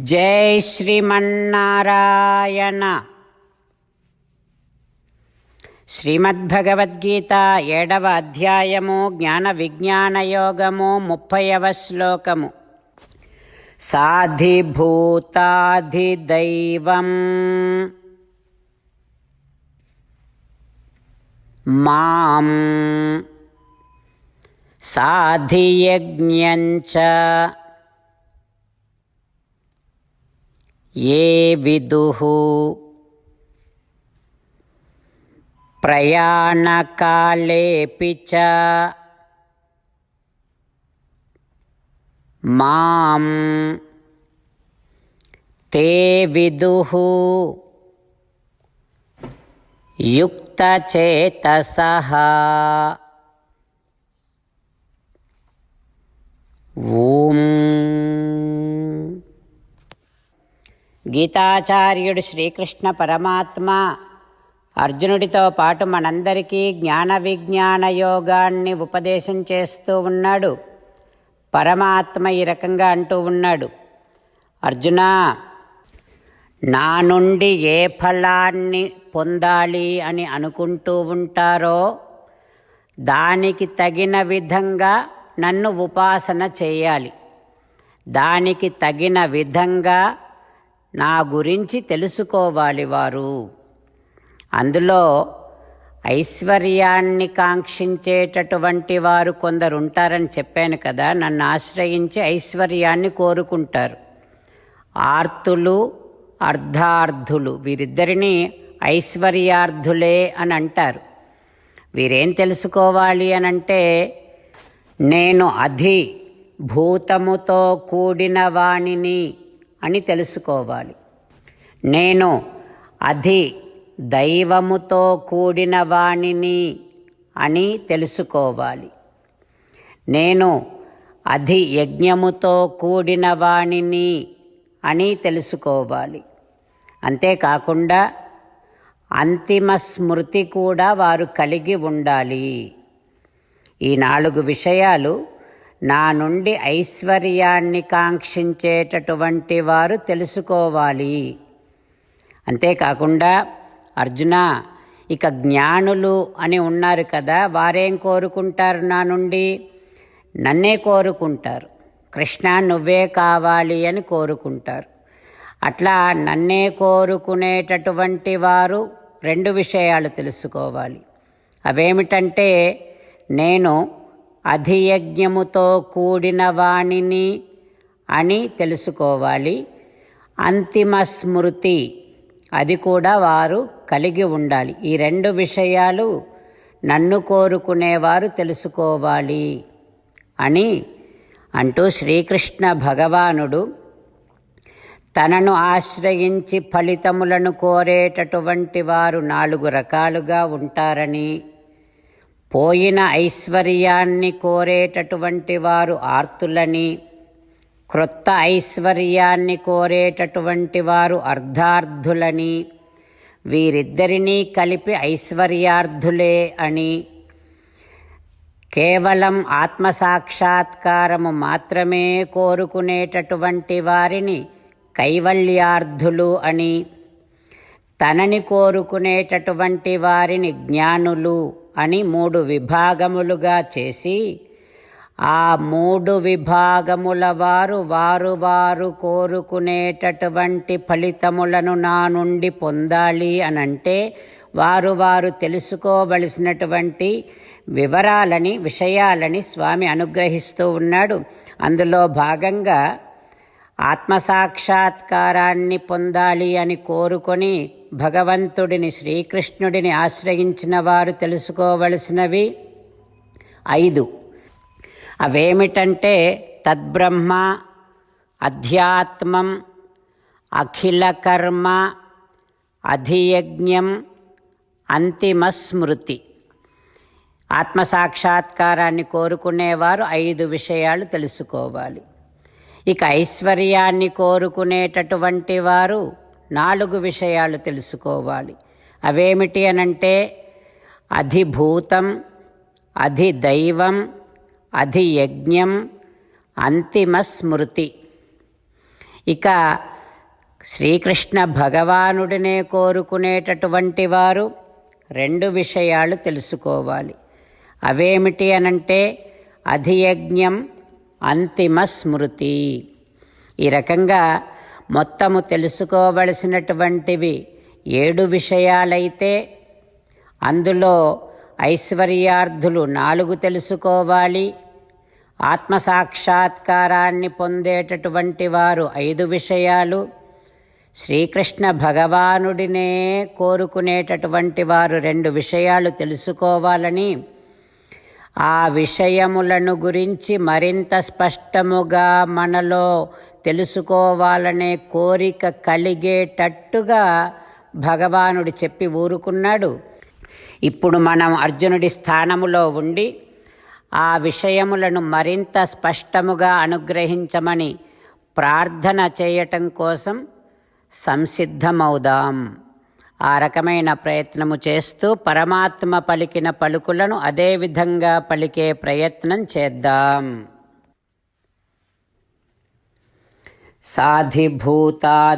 జై శ్రీమన్నారాయణ. శ్రీమద్భగవద్గీత ఏడవ అధ్యాయము జ్ఞాన విజ్ఞాన యోగము ముప్పైవ శ్లోకము. సాధిభూతాధిదైవం. మాం సాధియజ్ఞంచ ये विदुः प्रयाणकालेऽपि च मां ते विदुः युक्तचेतसः ॐ గీతాచార్యుడు శ్రీకృష్ణ పరమాత్మ. అర్జునుడితో పాటు మనందరికీ జ్ఞాన విజ్ఞాన యోగాన్ని ఉపదేశం చేస్తూ ఉన్నాడు. పరమాత్మ ఈ రకంగా అంటూ ఉన్నాడు. అర్జున నా నుండి ఏ ఫలాన్ని పొందాలి అని అనుకుంటూ ఉంటారో? దానికి తగిన విధంగా నన్ను ఉపాసన చేయాలి. దానికి తగిన విధంగా నా గురించి తెలుసుకోవాలి వారు. అందులో ఐశ్వర్యాన్ని కాంక్షించేటటువంటి వారు కొందరు ఉంటారని చెప్పాను కదా నన్ను ఆశ్రయించి ఐశ్వర్యాన్ని కోరుకుంటారు. ఆర్తులు అర్ధార్థులు వీరిద్దరిని ఐశ్వర్యార్థులే అని అంటారు. వీరేం తెలుసుకోవాలి అనంటే నేను అధి భూతముతో కూడిన వాణిని అని తెలుసుకోవాలి. నేను అధి దైవముతో కూడిన వాణిని అని తెలుసుకోవాలి. నేను అధి యజ్ఞముతో కూడిన వాణిని అని తెలుసుకోవాలి. అంతేకాకుండా అంతిమ స్మృతి కూడా వారు కలిగి ఉండాలి. ఈ నాలుగు విషయాలు నా నుండి ఐశ్వర్యాన్ని కాంక్షించేటటువంటి వారు తెలుసుకోవాలి. అంతేకాకుండా అర్జున ఇక జ్ఞానులు అని ఉన్నారు కదా వారేం కోరుకుంటారు నా నుండి? నన్నే కోరుకుంటారు. కృష్ణ నువ్వే కావాలి అని కోరుకుంటారు. అట్లా నన్నే కోరుకునేటటువంటి వారు రెండు విషయాలు తెలుసుకోవాలి. అవేమిటంటే నేను అధియజ్ఞముతో కూడిన వాణిని అని తెలుసుకోవాలి. అంతిమ స్మృతి అది కూడా వారు కలిగి ఉండాలి. ఈ రెండు విషయాలు నన్ను కోరుకునేవారు తెలుసుకోవాలి అని అంటూ శ్రీకృష్ణ భగవానుడు తనను ఆశ్రయించి ఫలితములను కోరేటటువంటి వారు నాలుగు రకాలుగా ఉంటారని పోయిన ఐశ్వర్యాన్ని కోరేటటువంటి వారు ఆర్తులని క్రొత్త ఐశ్వర్యాన్ని కోరేటటువంటి వారు అర్ధార్థులని వీరిద్దరినీ కలిపి ఐశ్వర్యార్థులే అని కేవలం ఆత్మసాక్షాత్కారము మాత్రమే కోరుకునేటటువంటి వారిని కైవల్యార్థులు అని తనని కోరుకునేటటువంటి వారిని జ్ఞానులు అని మూడు విభాగములుగా చేసి ఆ మూడు విభాగముల వారు వారు వారు కోరుకునేటటువంటి ఫలితములను నా నుండి పొందాలి అనంటే వారు వారు తెలుసుకోవలసినటువంటి వివరాలని విషయాలని స్వామి అనుగ్రహిస్తూ ఉన్నాడు. అందులో భాగంగా ఆత్మసాక్షాత్కారాన్ని పొందాలి అని కోరుకొని భగవంతుడిని శ్రీకృష్ణుడిని ఆశ్రయించిన వారు తెలుసుకోవలసినవి ఐదు. అవేమిటంటే తద్బ్రహ్మ అధ్యాత్మం అఖిల కర్మ అధియజ్ఞం అంతిమ స్మృతి ఆత్మసాక్షాత్కారాన్ని కోరుకునేవారు ఐదు విషయాలు తెలుసుకోవాలి. ఇక ఐశ్వర్యాన్ని కోరుకునేటటువంటి వారు నాలుగు విషయాలు తెలుసుకోవాలి. అవేమిటి అనంటే అధిభూతం అధిదైవం అధియజ్ఞం అంతిమ స్మృతి. ఇక శ్రీకృష్ణ భగవానుడినే కోరుకునేటటువంటి వారు రెండు విషయాలు తెలుసుకోవాలి. అవేమిటి అనంటే అధియజ్ఞం అంతిమ స్మృతి. ఈ రకంగా మొత్తము తెలుసుకోవలసినటువంటివి ఏడు విషయాలైతే అందులో ఐశ్వర్యార్థులు నాలుగు తెలుసుకోవాలి. ఆత్మసాక్షాత్కారాన్ని పొందేటటువంటి వారు ఐదు విషయాలు. శ్రీకృష్ణ భగవానుడినే కోరుకునేటటువంటి వారు రెండు విషయాలు తెలుసుకోవాలని ఆ విషయములను గురించి మరింత స్పష్టముగా మనలో తెలుసుకోవాలనే కోరిక కలిగేటట్టుగా భగవానుడు చెప్పి ఊరుకున్నాడు. ఇప్పుడు మనం అర్జునుడి స్థానములో ఉండి ఆ విషయములను మరింత స్పష్టముగా అనుగ్రహించమని ప్రార్థన చేయటం కోసం సంసిద్ధమవుదాం. ఆ రకమైన ప్రయత్నము చేస్తూ పరమాత్మ పలికిన పలుకులను అదేవిధంగా పలికే ప్రయత్నం చేద్దాం. సాధిభూతాధిదైవం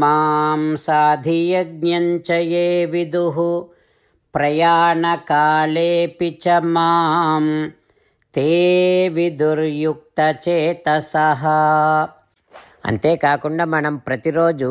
మాం సాధియజ్ఞం చ ఏ విదుః ప్రయాణకాలేపి చ మాం తే విదుర్యుక్తచేతసః అంతేకాకుండా మనం ప్రతిరోజు